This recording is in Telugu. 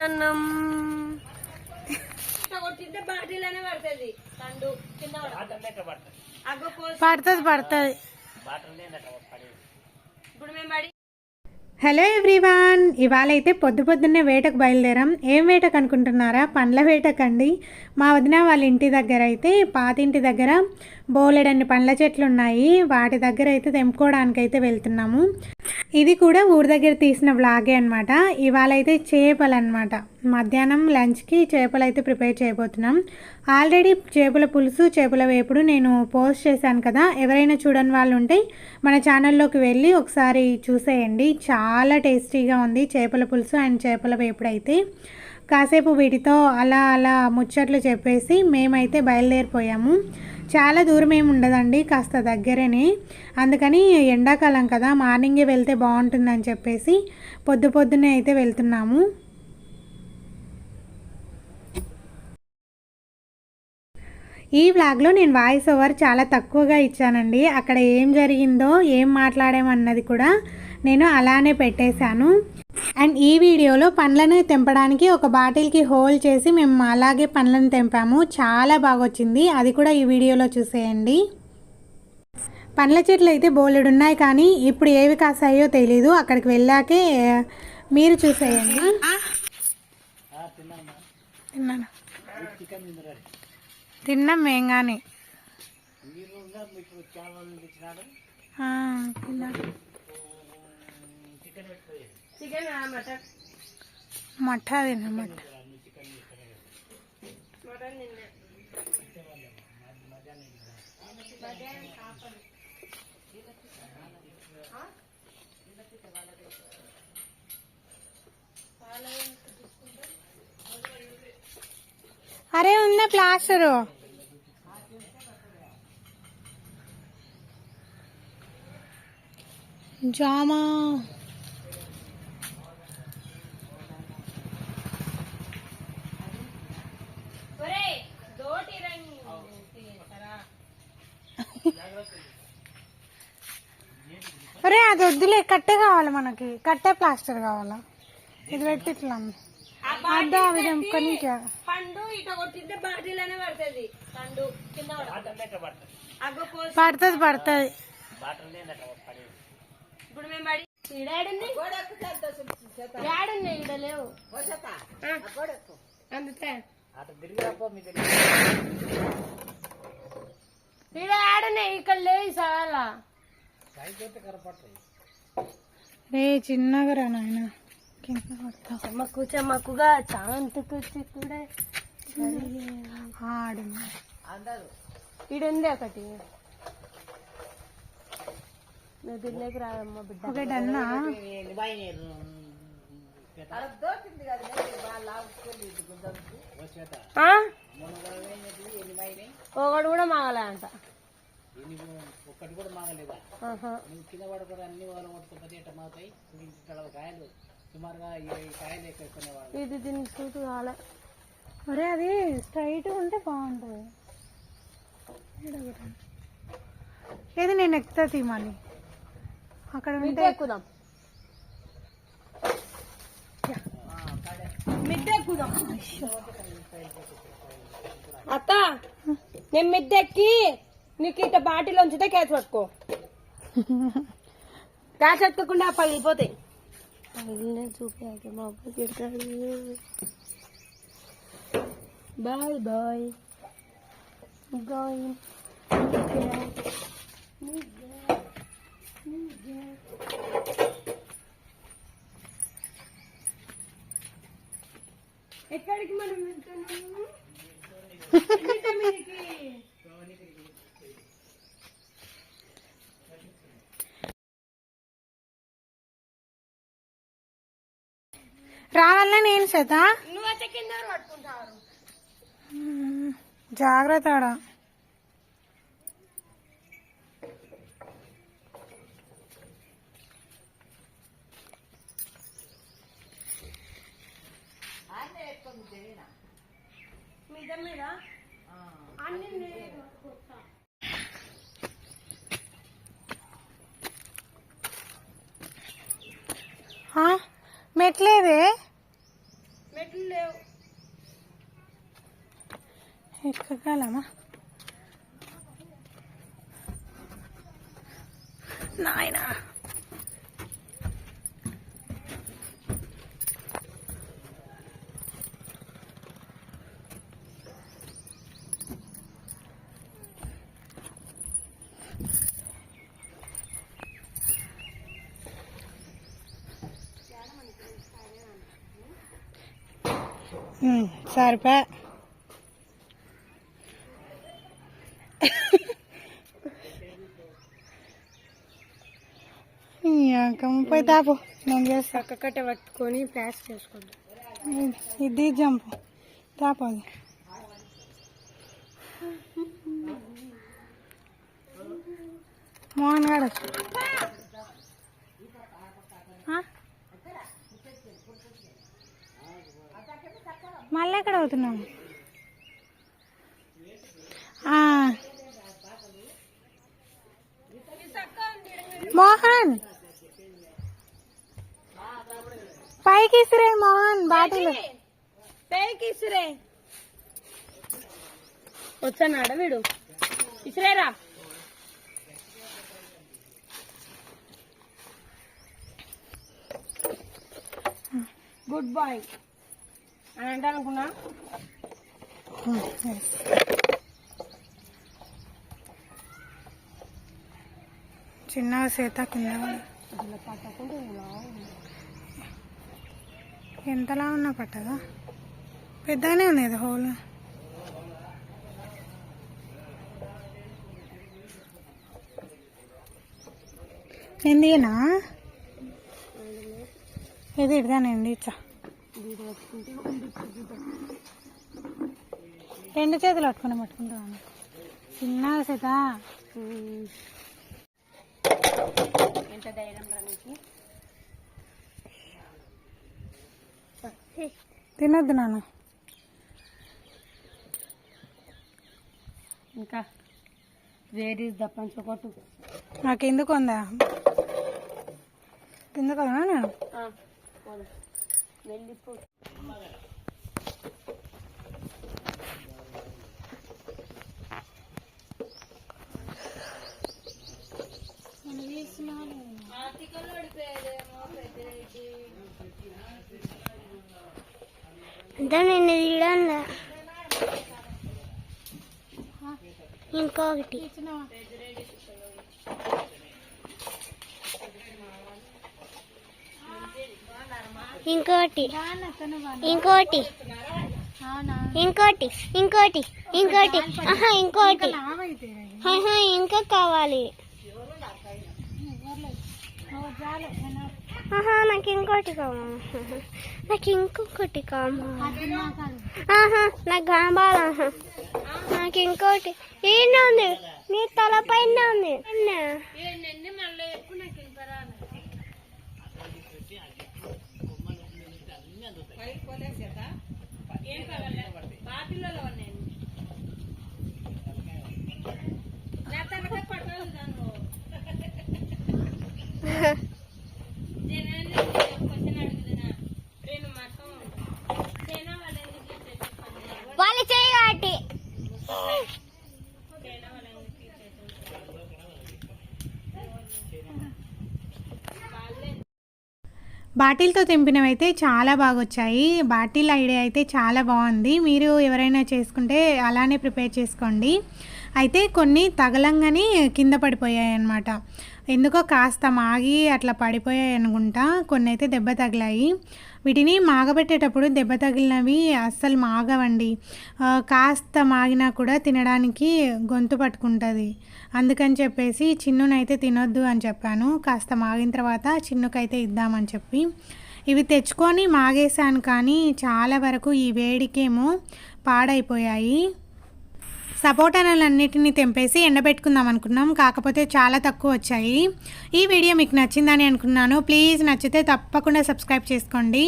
అన్నం. పడుతుంది. పడుతుంది? హలో ఎవ్రీవాన్ ఇవాళ అయితే పొద్దు పొద్దున్నే వేటకు బయలుదేరాం. ఏం వేటకు అనుకుంటున్నారా? పండ్ల వేటకండి. మా వదిన వాళ్ళ ఇంటి దగ్గర అయితే పాతింటి దగ్గర బోలెడన్ని పండ్ల చెట్లు ఉన్నాయి వాటి దగ్గర అయితే తెంపుకోవడానికి అయితే వెళ్తున్నాము. ఇది కూడా ఊరి దగ్గర తీసిన వ్లాగే అనమాట ఇవాళ అయితే చేపలు అనమాట మధ్యాహ్నం లంచ్కి చేపలు అయితే ప్రిపేర్ చేయబోతున్నాం. ఆల్రెడీ చేపల పులుసు చేపల వేపుడు నేను పోస్ట్ చేశాను కదా. ఎవరైనా చూడని వాళ్ళు ఉంటే మన ఛానల్లోకి వెళ్ళి ఒకసారి చూసేయండి. చాలా టేస్టీగా ఉంది చేపల పులుసు అండ్ చేపల వేపుడు అయితే. కాసేపు వీటితో అలా అలా ముచ్చట్లు చెప్పేసి మేమైతే బయలుదేరిపోయాము. చాలా దూరం ఏమి ఉండదండి కాస్త దగ్గరనే. అందుకని ఎండాకాలం కదా మార్నింగే వెళ్తే బాగుంటుందని చెప్పేసి పొద్దు పొద్దునే అయితే వెళ్తున్నాము. ఈ వ్లాగ్లో నేను వాయిస్ ఓవర్ చాలా తక్కువగా ఇచ్చానండి. అక్కడ ఏం జరిగిందో ఏం మాట్లాడామన్నది కూడా నేను అలానే పెట్టేశాను. అండ్ ఈ వీడియోలో పండ్లను తెంపడానికి ఒక బాటిల్కి హోల్ చేసి మేము అలాగే పండ్లను తెంపాము. చాలా బాగా వచ్చింది అది కూడా ఈ వీడియోలో చూసేయండి. పండ్ల చెట్లు అయితే బోలెడు ఉన్నాయి కానీ ఇప్పుడు ఏవి కాసాయో తెలీదు. అక్కడికి వెళ్ళాకే మీరు చూసేయండి. తిన్నాను. తిన్నాం మేం కానీ తిన్నాం. Chicken mutton? మఠ తిన్నా మఠ మటన్ తిన్నా. అరే ఉన్న ప్లాస్టరు జామా ఒరే దోటి రండి తీస్తారా? అరే అది వద్దులే కట్టే కావాలి మనకి. కట్టే ప్లాస్టర్ కావాలా? ఇది పెట్టి ఇట్లా అడ్డా అవి తెంపుకొని పండు ఇట పడుతుంది. కింద పడుతుంది? పడుతుంది ఇప్పుడు మేము పడి ఈడాడుంది ఏడుంది? ఈడ లేవు. అందుకే. ఈడ ఇక్కడ లేవు చాలా రే చిన్నగా రా నాయన. చెమ్మకుగా చాంతకు చిక్కుడే ఆడు ఈడుంది ఒకటి. నువ్వు తినలేక రాదమ్మా బిడ్డ. ఒకటి అన్నా. ఆ? ఒకటి కూడా మాగలే. ఒక్కటి కూడా మాగలేదా. నువ్వు కింద పడుకొని అన్ని వాళ్ళు కొట్టుకోపోతే ఎట్ట మాతాయి ఇక్కడ కాయలు సుమారుగా ఇరవై కాయలు ఎక్కునేవాళ్ళు ఇది దీనికి సూటు కాలే. ఒరే అది స్ట్రైట్ ఉంటే బాగుంటుంది. ఏది నేను ఎక్కుతా తీమాలి అక్కడ మిద్దె ఉంటే ఎక్కుదాం. మిద్దె ఎక్కుదాం. అత్త నేను మిద్దె ఎక్కి నీకు ఇట్ట బాటిల్ ఉంచితే క్యాచ్ పట్టుకో క్యాచ్ ఎక్కకుండా పగిలిపోతాయి పగిలినే చూపాక మా అబ్బాయి తిడతాడు బాయ్ బాయ్ గోయింగ్ ఎక్కడికి మనం వెళ్తున్నాము పట్టుకుంటారు జాగ్రత్త ఆడ. మిద్దె మీద అన్ని నేనే పట్టుకుంటా. మెట్లేదే మెట్లు లేవు ఎక్కగలమా నాయనా సరిపా. పోయి తాపు నేను చేస్తా. పక్కకట్ట పట్టుకొని ప్యాస్ చేసుకుంటాం ఇది- ఇది జంపు. తాపు అది. మోహన్ గారు. మళ్ళీ ఎక్కడ అవుతున్నాం మోహన్. పైకి ఇసురే మోహన్ బాటిల్. పైకి ఇసురే. వచ్చానాడ వీడు. ఇసురేరా. Good boy. అని అంటే అనుకున్నా. చిన్నగా సీత కింద ఎంతలా ఉన్నా పట్టదా? పెద్దగానే ఉంది కదా హోల్ ఎందినా ఇది ఇడదానండి ఇచ్చా రెండు చేతులు పట్టుకుని పట్టుకుంటాను చిన్నగా సీత. ఎంత ధైర్యం తినొద్దు నాన్న. ఇంకా వేర్ ఇస్ ద పంచకొట్టు నాకు ఎందుకు ఉందా ఎందుకు నేను? వెళ్ళిపో అంటే నేను తీయడంలా ఇంకొకటి. ఇంకోటి. ఇంకోటి. ఇంకోటి. ఇంకోటి. ఇంకోటి. ఆహా ఇంకోటి. ఆహా ఇంకా కావాలి. ఆహా నాకు ఇంకోటి కావాలి నాకు ఇంకొకటి కావాలి ఆహా నాకు కావాలి ఆహా నాకు ఇంకోటి. ఈయన ఉంది? నీ తల పైన ఉంది. బాటిల్తో తెంపినవైతే చాలా బాగా వచ్చాయి బాటిల్ ఐడియా అయితే చాలా బాగుంది. మీరు ఎవరైనా చేసుకుంటే అలానే ప్రిపేర్ చేసుకోండి. అయితే కొన్ని తగలంగానే కింద పడిపోయాయి అన్నమాట ఎందుకో కాస్త మాగి అట్లా పడిపోయాయి అనుకుంటా. కొన్ని అయితే దెబ్బ తగిలాయి. వీటిని మాగబెట్టేటప్పుడు దెబ్బ తగిలినవి అస్సలు మాగవండి. కాస్త మాగినా కూడా తినడానికి గొంతు పట్టుకుంటుంది. అందుకని చెప్పేసి చిన్నునైతే తినొద్దు అని చెప్పాను. కాస్త మాగిన తర్వాత చిన్నుకైతే ఇద్దామని చెప్పి. ఇవి తెచ్చుకొని మాగేశాను కానీ చాలా వరకు ఈ వేడికేమో పాడైపోయాయి. సపోటాలన్నిటిని తెంపేసి ఎండబెట్టుకుందాం అనుకున్నాం. కాకపోతే చాలా తక్కువ వచ్చాయి. ఈ వీడియో మీకు నచ్చిందని అనుకున్నాను. ప్లీజ్ నచ్చితే తప్పకుండా సబ్స్క్రైబ్ చేసుకోండి.